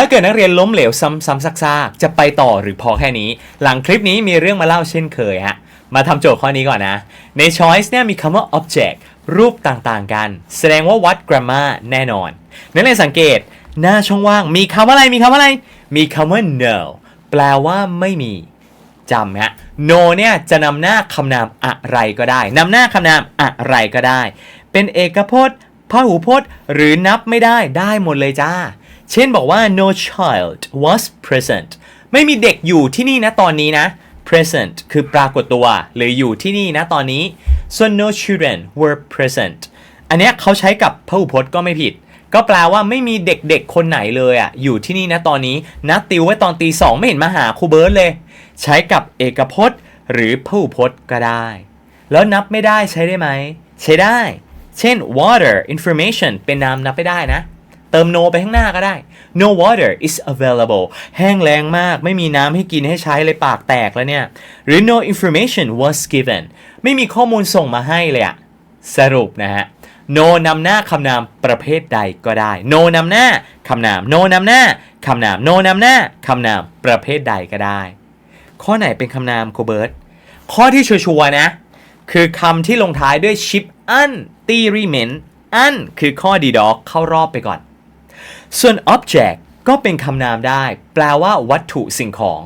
ถ้าเกิดนักเรียนล้มเหลวซ้ำๆซากๆจะไปต่อหรือพอแค่นี้ หลังคลิปนี้มีเรื่องมาเล่าเช่นเคยฮะมาทำโจทย์ข้อนี้ก่อนนะ ใน choice เนี่ยมีคำว่า object รูปต่างๆกัน แสดงว่าวัด grammar แน่นอน นักเรียนสังเกตหน้าช่องว่างมีคำอะไรมีคำอะไร มีคำว่า no แปลว่าไม่มีจำฮะ no เนี่ยจะนำหน้าคำนามอะไรก็ได้นำหน้าคำนามอะไรก็ได้ เป็นเอกพจน์พหูพจน์ หรือนับไม่ได้ได้หมดเลยจ้า เช่นบอกว่า no child was present ไม่มีเด็กอยู่ที่นี่นะตอนนี้นะ present คือปรากฏตัว หรืออยู่ที่นี่นะตอนนี้ ส่วน no children were present อันนี้เขาใช้กับพหูพจน์ก็ไม่ผิด ก็แปลว่าไม่มีเด็กๆ คนไหนเลยอะอยู่ที่นี่นะตอนนี้นัดติวไว้ตอนตีสองไม่เห็นมาหาครูเบิร์ตเลย ใช้กับเอกพจน์ หรือพหูพจน์ก็ได้ แล้วนับไม่ได้ใช้ได้ไหม ใช้ได้ เช่น water information เป็นนามนับไม่ได้นะ เติม no ไปข้างหน้าก็ได้ no water is available แห้งแล้งมาก ไม่มีน้ำให้กินให้ใช้เลยปากแตกแล้วเนี่ย หรือ no information was given ไม่มีข้อมูลส่งมาให้เลยอะสรุปนะฮะ no นำหน้าคำนามประเภทใดก็ได้ no นำหน้าคำนาม no นำหน้าคำนาม no นำหน้าคำนามประเภทใดก็ได้ ข้อไหนเป็นคำนามโคเบิร์ตข้อที่ชัวร์นะ คือคำที่ลงท้ายด้วย ship อันตีรีเมนอันคือข้อดีดอกเข้ารอบไปก่อน ส่วน object ก็เป็นคำนามได้ แปลว่าวัตถุสิ่งของ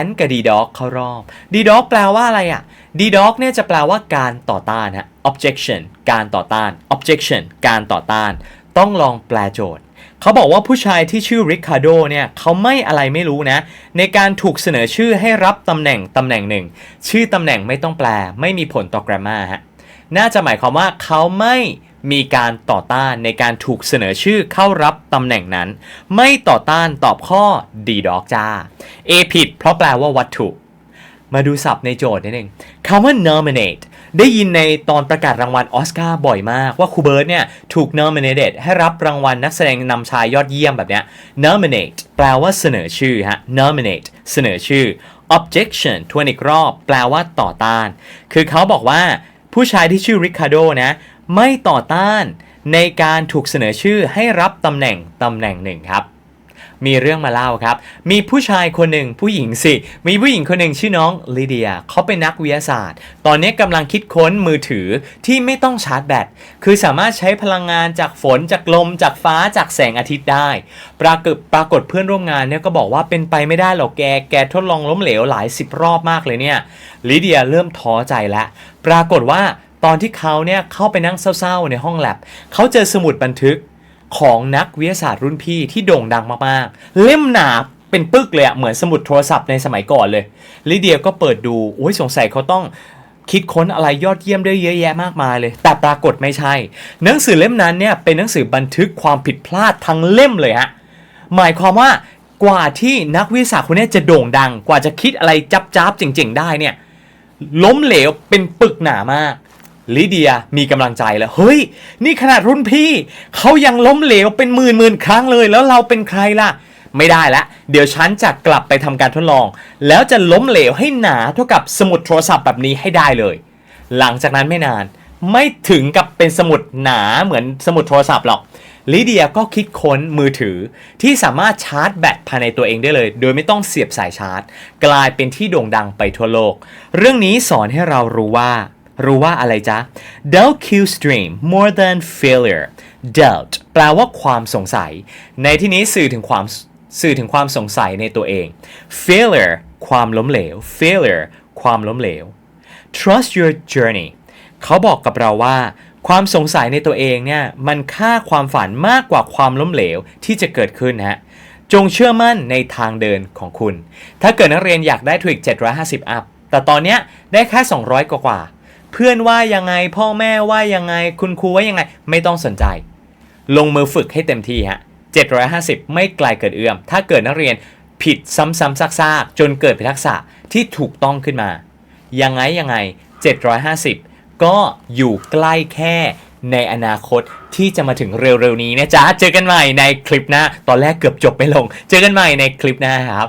an กับ d dog เข้ารอบ d dog แปลว่าอะไรอะ d dog เนี่ยจะแปลว่าการต่อต้านฮะ objection การต่อต้าน objection การต่อต้าน ต้องลองแปลโจทย์ เขาบอกว่าผู้ชายที่ชื่อริคาร์โดเนี่ยเขาไม่อะไรไม่รู้นะ ในการถูกเสนอชื่อให้รับตำแหน่งตำแหน่งหนึ่ง ชื่อตำแหน่งไม่ต้องแปล ไม่มีผลต่อ grammar ฮะ น่าจะหมายความว่าเขาไม่ มีการต่อต้านในการถูกเสนอชื่อเข้ารับตำแหน่งนั้น ไม่ต่อต้านตอบข้อ D ดอกจ้า A ผิดเพราะแปลว่าวัตถุ มาดูศัพท์ในโจทย์นิดนึงคำว่า nominate ได้ยินในตอนประกาศรางวัลออสการ์บ่อยมากว่าคูเบิร์ตเนี่ยถูก nominated ให้รับรางวัลนักแสดงนำชายยอดเยี่ยมแบบเนี้ย nominate แปลว่าเสนอชื่อฮะ nominate เสนอชื่อ objection ทวนอีกรอบ แปลว่าต่อต้าน คือเขาบอกว่า ผู้ชายที่ชื่อริคาโดนะไม่ต่อต้านในการถูกเสนอชื่อให้รับตำแหน่งตำแหน่งหนึ่งครับ มีเรื่องมาเล่าครับ มีผู้ชายคนหนึ่งผู้หญิงสิ มีผู้หญิงคนหนึ่งชื่อน้องลิเดียเขาเป็นนักวิทยาศาสตร์ ตอนนี้กำลังคิดค้นมือถือที่ไม่ต้องชาร์จแบต คือสามารถใช้พลังงานจากฝนจากลม จากฟ้าจากแสงอาทิตย์ได้ ปรากฏปรากฏเพื่อนร่วมงานเนี่ยก็บอกว่าเป็นไปไม่ได้หรอกแก แกทดลองล้มเหลวหลายสิบรอบมากเลยเนี่ย ลิเดียเริ่มท้อใจแล้ว ปรากฏว่าตอนที่เขาเนี่ยเข้าไปนั่งเศร้าๆในห้องแลบเขาเจอสมุดบันทึก ของนักวิทยาศาสตร์รุ่นพี่ที่โด่งดังมากๆ เล่มหนาเป็นปึกเลยอะเหมือนสมุดโทรศัพท์ในสมัยก่อนเลย ลิเดียก็เปิดดูโอ้ยสงสัยเขาต้องคิดค้นอะไรยอดเยี่ยมได้เยอะแยะมากมายเลย แต่ปรากฏไม่ใช่ หนังสือเล่มนั้นเนี่ยเป็นหนังสือบันทึกความผิดพลาดทั้งเล่มเลยฮะ หมายความว่ากว่าที่นักวิทยาศาสตร์คนนี้จะโด่งดัง กว่าจะคิดอะไรจับจ้าบๆเจ๋งๆ ได้เนี่ยล้มเหลวเป็นปึกหนามาก ลิเดียมีกำลังใจแล้ว เฮ้ย นี่ขนาดรุ่นพี่ เขายังล้มเหลวเป็นหมื่นหมื่นครั้งเลย แล้วเราเป็นใครล่ะ ไม่ได้ละ เดี๋ยวฉันจะกลับไปทำการทดลอง แล้วจะล้มเหลวให้หนาเท่ากับสมุดโทรศัพท์แบบนี้ให้ได้เลย หลังจากนั้นไม่นาน ไม่ถึงกับเป็นสมุดหนาเหมือนสมุดโทรศัพท์หรอกลิเดียก็คิดค้นมือถือที่สามารถชาร์จแบตภายในตัวเองได้เลย โดยไม่ต้องเสียบสายชาร์จ กลายเป็นที่โด่งดังไปทั่วโลก เรื่องนี้สอนให้เรารู้ว่า รู้ว่าอะไรจ๊ะ doubt kills dream more than failure doubt แปลว่าความสงสัย ในที่นี้สื่อถึงความสื่อถึงความสงสัยในตัวเอง failure ความล้มเหลว failure ความล้มเหลว trust your journey เขาบอกกับเราว่า ความสงสัยในตัวเองเนี่ยมันค่าความฝันมากกว่าความล้มเหลวที่จะเกิดขึ้นฮะจงเชื่อมั่นในทางเดินของคุณ ถ้าเกิดนักเรียนอยากได้ทวิก750 อัพ แต่ตอนเนี้ยได้แค่ 200 กว่ากว่า เพื่อนว่ายังไง พ่อแม่ว่ายังไง คุณครูว่ายังไง ไม่ต้องสนใจ ลงมือฝึกให้เต็มที่ฮะ750 ไม่ไกลเกินเอื้อม ถ้าเกิดนักเรียนผิดซ้ำๆซากๆ จนเกิดเป็นทักษะที่ถูกต้องขึ้นมา ยังไงยังไง 750 ก็อยู่ใกล้แค่ในอนาคตที่จะมาถึงเร็วๆนี้นะจ๊ะ เจอกันใหม่ในคลิปหน้า ตอนแรกเกือบจบไปลง เจอกันใหม่ในคลิปหน้าครับ